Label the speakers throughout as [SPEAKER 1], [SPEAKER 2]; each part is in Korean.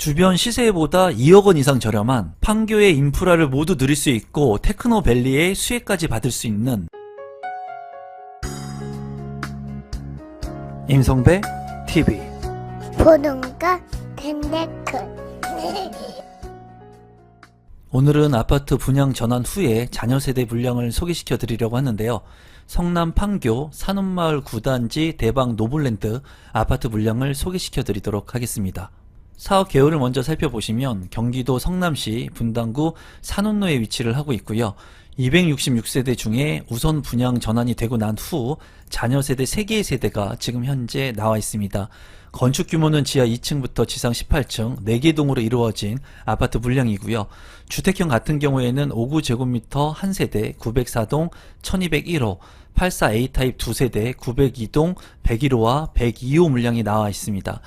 [SPEAKER 1] 주변 시세보다 2억 원 이상 저렴한 판교의 인프라를 모두 누릴 수 있고 테크노밸리의 수혜까지 받을 수 있는 임성배 TV
[SPEAKER 2] 보동과 댄데크
[SPEAKER 1] 오늘은 아파트 분양 전환 후에 자녀 세대 물량을 소개시켜 드리려고 하는데요. 성남 판교 산업마을 9단지 대방 노블랜드 아파트 물량을 소개시켜 드리도록 하겠습니다. 사업 개요를 먼저 살펴보시면 경기도 성남시 분당구 산업로에 위치를 하고 있고요. 266세대 중에 우선 분양 전환이 되고 난 후 자녀 세대 3개의 세대가 지금 현재 나와 있습니다. 건축 규모는 지하 2층부터 지상 18층 4개 동으로 이루어진 아파트 물량이고요. 주택형 같은 경우에는 5구 제곱미터 한 세대 904동 1201호 84A 타입 두 세대 902동 101호와 102호 물량이 나와 있습니다.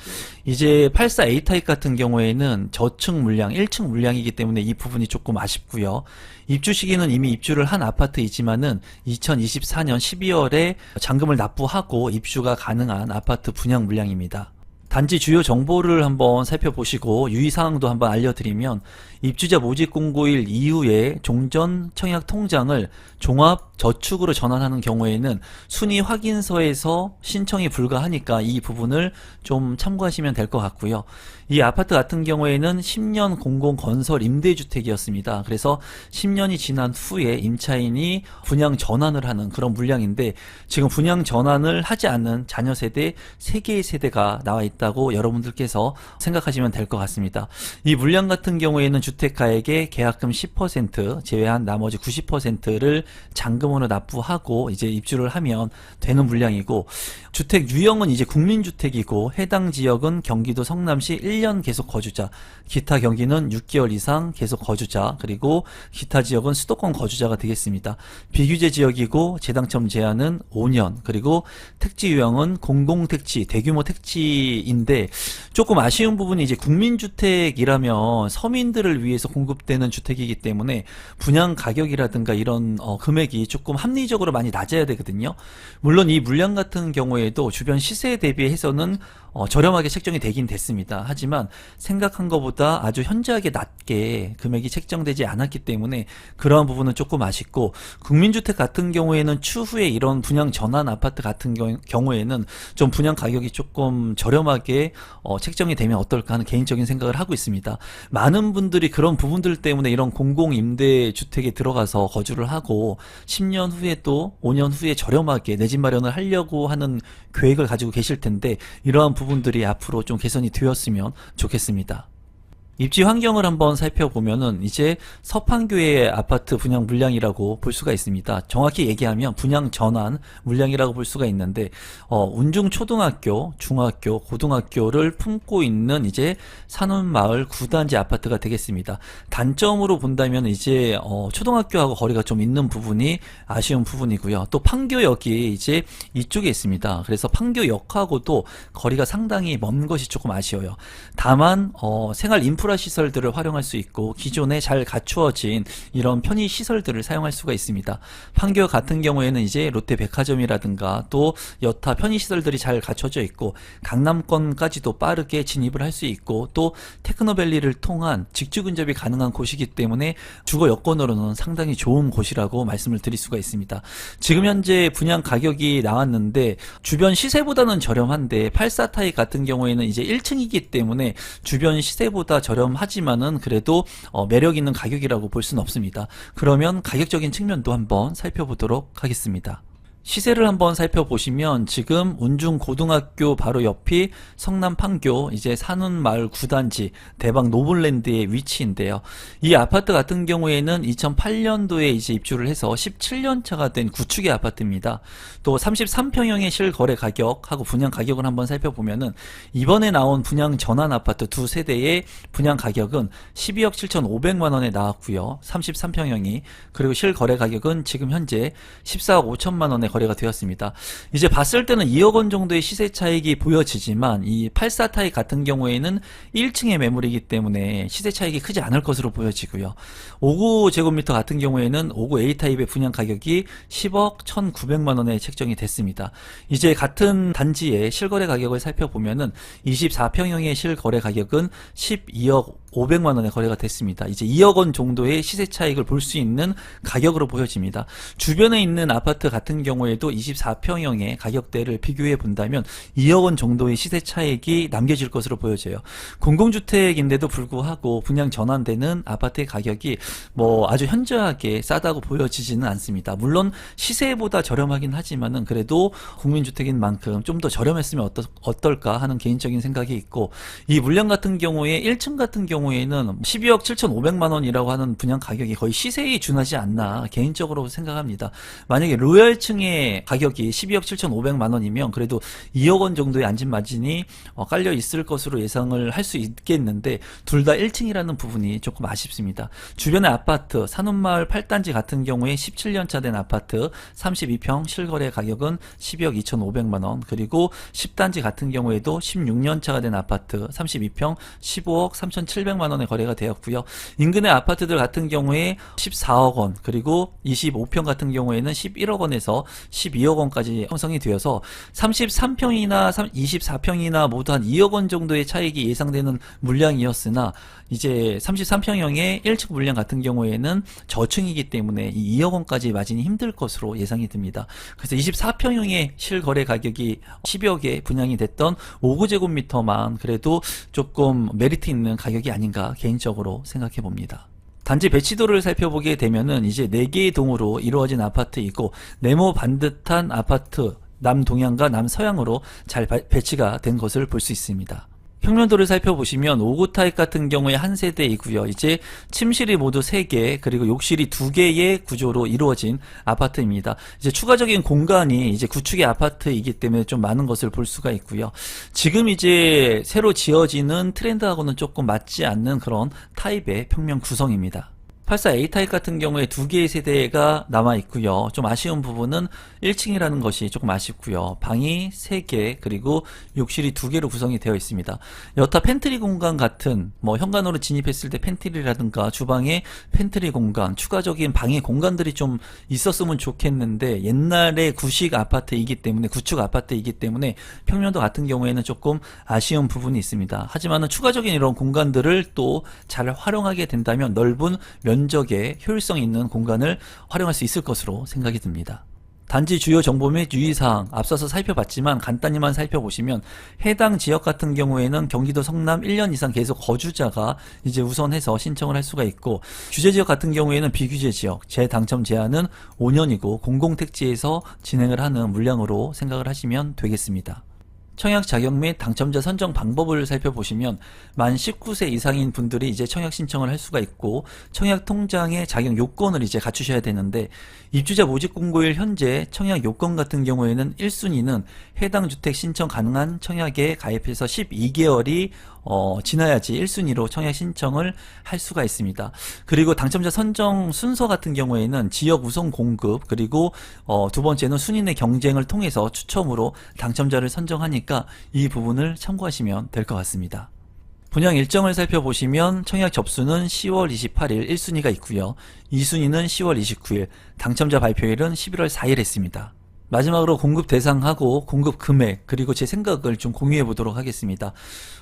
[SPEAKER 1] 이제 84A 타입 같은 경우에는 저층 물량, 1층 물량이기 때문에 이 부분이 조금 아쉽고요. 입주 시기는 이미 입주를 한 아파트이지만은 2024년 12월에 잔금을 납부하고 입주가 가능한 아파트 분양 물량입니다. 단지 주요 정보를 한번 살펴보시고 유의사항도 한번 알려드리면 입주자 모집 공고일 이후에 종전 청약 통장을 종합 저축으로 전환하는 경우에는 순위 확인서에서 신청이 불가하니까 이 부분을 좀 참고하시면 될 것 같고요. 이 아파트 같은 경우에는 10년 공공 건설 임대주택이었습니다. 그래서 10년이 지난 후에 임차인이 분양 전환을 하는 그런 물량인데 지금 분양 전환을 하지 않는 자녀 세대 3개의 세대가 나와 있다 고 여러분들께서 생각하시면 될 것 같습니다. 이 물량 같은 경우에는 주택가액의 계약금 10% 제외한 나머지 90%를 잔금으로 납부하고 이제 입주를 하면 되는 물량이고 주택 유형은 이제 국민주택이고 해당 지역은 경기도 성남시 1년 계속 거주자, 기타 경기는 6개월 이상 계속 거주자, 그리고 기타 지역은 수도권 거주자가 되겠습니다. 비규제 지역이고 재당첨 제한은 5년, 그리고 택지 유형은 공공택지, 대규모 택지 인데 조금 아쉬운 부분이 이제 국민주택이라면 서민들을 위해서 공급되는 주택이기 때문에 분양 가격이라든가 이런 어, 금액이 조금 합리적으로 많이 낮아야 되거든요. 물론 이 물량 같은 경우에도 주변 시세에 대비해서는 어, 저렴하게 책정이 되긴 됐습니다. 하지만 생각한 것보다 아주 현저하게 낮게 금액이 책정되지 않았기 때문에 그러한 부분은 조금 아쉽고 국민주택 같은 경우에는 추후에 이런 분양 전환 아파트 같은 경- 경우에는 좀 분양 가격이 조금 저렴하게 어, 책정이 되면 어떨까 하는 개인적인 생각을 하고 있습니다. 많은 분들이 그런 부분들 때문에 이런 공공 임대 주택에 들어가서 거주를 하고 10년 후에 또 5년 후에 저렴하게 내 집 마련을 하려고 하는 계획을 가지고 계실 텐데 이러한 부분 들이 앞으로 좀 개선이 되었으면 좋겠습니다. 입지 환경을 한번 살펴보면은 이제 서판교의 아파트 분양 물량이라고 볼 수가 있습니다. 정확히 얘기하면 분양 전환 물량이라고 볼 수가 있는데 어, 운중 초등학교, 중학교, 고등학교를 품고 있는 이제 산업마을 9단지 아파트가 되겠습니다. 단점으로 본다면 이제 어, 초등학교하고 거리가 좀 있는 부분이 아쉬운 부분이고요. 또 판교역이 이제 이쪽에 있습니다. 그래서 판교역하고도 거리가 상당히 먼 것이 조금 아쉬워요. 다만 어, 생활 인프 라 시설들을 활용할 수 있고 기존에 잘 갖추어진 이런 편의 시설들을 사용할 수가 있습니다. 판교 같은 경우에는 이제 롯데 백화점이라든가 또 여타 편의 시설들이 잘 갖춰져 있고 강남권까지도 빠르게 진입을 할 수 있고 또 테크노밸리를 통한 직주 근접이 가능한 곳이기 때문에 주거 여건으로는 상당히 좋은 곳이라고 말씀을 드릴 수가 있습니다. 지금 현재 분양 가격이 나왔는데 주변 시세보다는 저렴한데 84타입 같은 경우에는 이제 1층이기 때문에 주변 시세보다 저렴 하지만은 그래도 어, 매력 있는 가격이라고 볼 수는 없습니다. 그러면 가격적인 측면도 한번 살펴보도록 하겠습니다. 시세를 한번 살펴보시면 지금 운중 고등학교 바로 옆이 성남 판교 이제 산운마을 9단지 대박 노블랜드의 위치인데요. 이 아파트 같은 경우에는 2008년도에 이제 입주를 해서 17년 차가 된 구축의 아파트입니다. 또 33평형의 실거래 가격하고 분양 가격을 한번 살펴보면은 이번에 나온 분양 전환 아파트 두 세대의 분양 가격은 12억 7,500만 원에 나왔고요. 33평형이 그리고 실거래 가격은 지금 현재 14억 5천만 원에 거래가 되었습니다. 이제 봤을 때는 2억 원 정도의 시세 차익이 보여지지만 이 84 타입 같은 경우에는 1층의 매물이기 때문에 시세 차익이 크지 않을 것으로 보여지고요. 59 제곱미터 같은 경우에는 59 A 타입의 분양 가격이 10억 1,900만 원에 책정이 됐습니다. 이제 같은 단지의 실거래 가격을 살펴보면은 24평형의 실거래 가격은 12억 500만 원에 거래가 됐습니다. 이제 2억 원 정도의 시세 차익을 볼 수 있는 가격으로 보여집니다. 주변에 있는 아파트 같은 경우에도 24평형의 가격대를 비교해 본다면 2억 원 정도의 시세 차익이 남겨질 것으로 보여져요. 공공주택인데도 불구하고 분양 전환되는 아파트의 가격이 뭐 아주 현저하게 싸다고 보여지지는 않습니다. 물론 시세보다 저렴하긴 하지만은 그래도 국민주택인 만큼 좀 더 저렴했으면 어떠, 어떨까 하는 개인적인 생각이 있고 이 물량 같은 경우에 1층 같은 경우 에는 12억 7,500만 원이라고 하는 분양 가격이 거의 시세에 준하지 않나 개인적으로 생각합니다. 만약에 로열층의 가격이 12억 7,500만 원이면 그래도 2억 원 정도의 안진 마진이 어, 깔려 있을 것으로 예상을 할 수 있겠는데 둘 다 1층이라는 부분이 조금 아쉽습니다. 주변의 아파트 산업마을 8단지 같은 경우에 17년 차 된 아파트 32평 실거래 가격은 12억 2,500만 원 그리고 10단지 같은 경우에도 16년 차가 된 아파트 32평 15억 3,700만 원에 거래가 되었고요. 인근의 아파트들 같은 경우에 14억 원 그리고 25평 같은 경우에는 11억 원에서 12억 원까지 형성이 되어서 33평이나 24평이나 모두 한 2억 원 정도의 차익이 예상되는 물량이었으나 이제 33평형의 1층 물량 같은 경우에는 저층이기 때문에 이 2억 원까지 마진이 힘들 것으로 예상이 듭니다. 그래서 24평형의 실거래 가격이 10여개 분양이 됐던 5구제곱미터만 그래도 조금 메리트 있는 가격이 아 닌가 개인적으로 생각해 봅니다. 단지 배치도를 살펴보게 되면은 이제 4개의 동으로 이루어진 아파트이고 네모 반듯한 아파트 남동향과 남서향으로 잘 바- 배치가 된 것을 볼 수 있습니다. 평면도를 살펴보시면 5구 타입 같은 경우에 한 세대이고요. 이제 침실이 모두 3개 그리고 욕실이 2개의 구조로 이루어진 아파트입니다. 이제 추가적인 공간이 이제 구축의 아파트이기 때문에 좀 많은 것을 볼 수가 있고요. 지금 이제 새로 지어지는 트렌드하고는 조금 맞지 않는 그런 타입의 평면 구성입니다. 84A 타입 같은 경우에 두 개의 세대가 남아 있고요. 좀 아쉬운 부분은 1층이라는 것이 조금 아쉽고요. 방이 3개 그리고 욕실이 2개로 구성이 되어 있습니다. 여타 팬트리 공간 같은 뭐 현관으로 진입했을 때 팬트리라든가 주방에 팬트리 공간, 추가적인 방의 공간들이 좀 있었으면 좋겠는데 옛날에 구식 아파트이기 때문에 구축 아파트이기 때문에 평면도 같은 경우에는 조금 아쉬운 부분이 있습니다. 하지만은 추가적인 이런 공간들을 또 잘 활용하게 된다면 넓은 면 적의 효율성 있는 공간을 활용할 수 있을 것으로 생각이 듭니다. 단지 주요 정보 및 유의사항 앞서서 살펴봤지만 간단히만 살펴보시면 해당 지역 같은 경우에는 경기도 성남 1년 이상 계속 거주자가 이제 우선해서 신청을 할 수가 있고 규제 지역 같은 경우에는 비규제 지역 재당첨 제한은 5년이고 공공택지에서 진행을 하는 물량으로 생각을 하시면 되겠습니다. 청약 자격 및 당첨자 선정 방법을 살펴보시면 만 19세 이상인 분들이 이제 청약 신청을 할 수가 있고 청약 통장의 자격 요건을 이제 갖추셔야 되는데 입주자 모집 공고일 현재 청약 요건 같은 경우에는 1순위는 해당 주택 신청 가능한 청약에 가입해서 12개월이 어, 지나야지 1순위로 청약 신청을 할 수가 있습니다. 그리고 당첨자 선정 순서 같은 경우에는 지역 우선 공급 그리고 어, 두 번째는 순위 내 경쟁을 통해서 추첨으로 당첨자를 선정하니까 이 부분을 참고하시면 될 것 같습니다. 분양 일정을 살펴보시면 청약 접수는 10월 28일 1순위가 있고요. 2순위는 10월 29일, 당첨자 발표일은 11월 4일 했습니다. 마지막으로 공급 대상하고 공급 금액 그리고 제 생각을 좀 공유해 보도록 하겠습니다.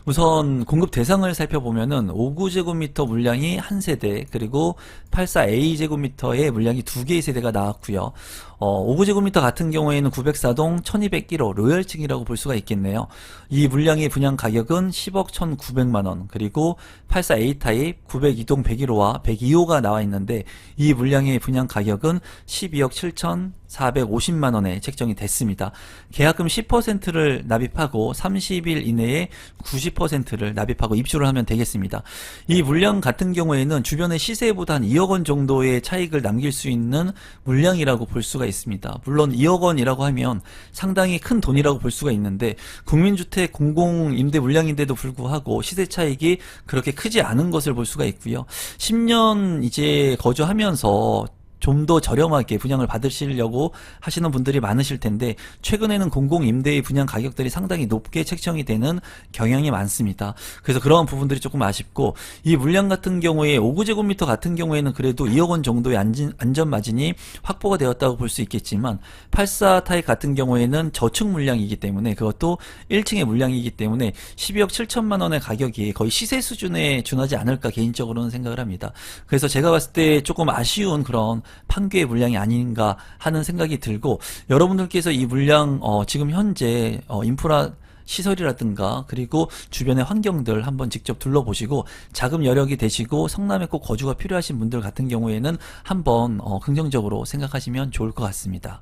[SPEAKER 1] 우선 공급 대상을 살펴보면은 59제곱미터 물량이 한 세대 그리고 84A 제곱미터의 물량이 두 개의 세대가 나왔고요. 어, 59제곱미터 같은 경우에는 904동 1201호 로열층이라고 볼 수가 있겠네요. 이 물량의 분양 가격은 10억 1,900만 원 그리고 84A 타입 902동 101호와 102호가 나와 있는데 이 물량의 분양 가격은 12억 7천 450만 원에 책정이 됐습니다. 계약금 10%를 납입하고 30일 이내에 90%를 납입하고 입주를 하면 되겠습니다. 이 물량 같은 경우에는 주변의 시세보다 한 2억 원 정도의 차익을 남길 수 있는 물량이라고 볼 수가 있습니다. 물론 2억 원이라고 하면 상당히 큰 돈이라고 볼 수가 있는데 국민주택 공공임대 물량인데도 불구하고 시세 차익이 그렇게 크지 않은 것을 볼 수가 있고요. 10년 이제 거주하면서 좀 더 저렴하게 분양을 받으시려고 하시는 분들이 많으실 텐데 최근에는 공공 임대의 분양 가격들이 상당히 높게 책정이 되는 경향이 많습니다. 그래서 그런 부분들이 조금 아쉽고 이 물량 같은 경우에 5구제곱미터 같은 경우에는 그래도 2억 원 정도의 안전, 안전 마진이 확보가 되었다고 볼 수 있겠지만 84 타입 같은 경우에는 저축 물량이기 때문에 그것도 1층의 물량이기 때문에 12억 7천만 원의 가격이 거의 시세 수준에 준하지 않을까 개인적으로는 생각을 합니다. 그래서 제가 봤을 때 조금 아쉬운 그런 판교의 물량이 아닌가 하는 생각이 들고 여러분들께서 이 물량 어, 지금 현재 어, 인프라 시설이라든가 그리고 주변의 환경들 한번 직접 둘러보시고 자금 여력이 되시고 성남에 꼭 거주가 필요하신 분들 같은 경우에는 한번 어, 긍정적으로 생각하시면 좋을 것 같습니다.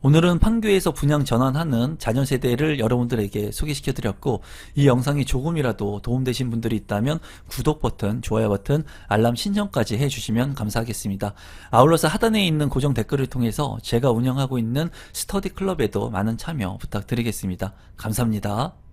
[SPEAKER 1] 오늘은 판교에서 분양 전환하는 자녀 세대를 여러분들에게 소개시켜 드렸고 이 영상이 조금이라도 도움되신 분들이 있다면 구독 버튼, 좋아요 버튼, 알람 신청까지 해주시면 감사하겠습니다. 아울러서 하단에 있는 고정 댓글을 통해서 제가 운영하고 있는 스터디 클럽에도 많은 참여 부탁드리겠습니다. 감사합니다.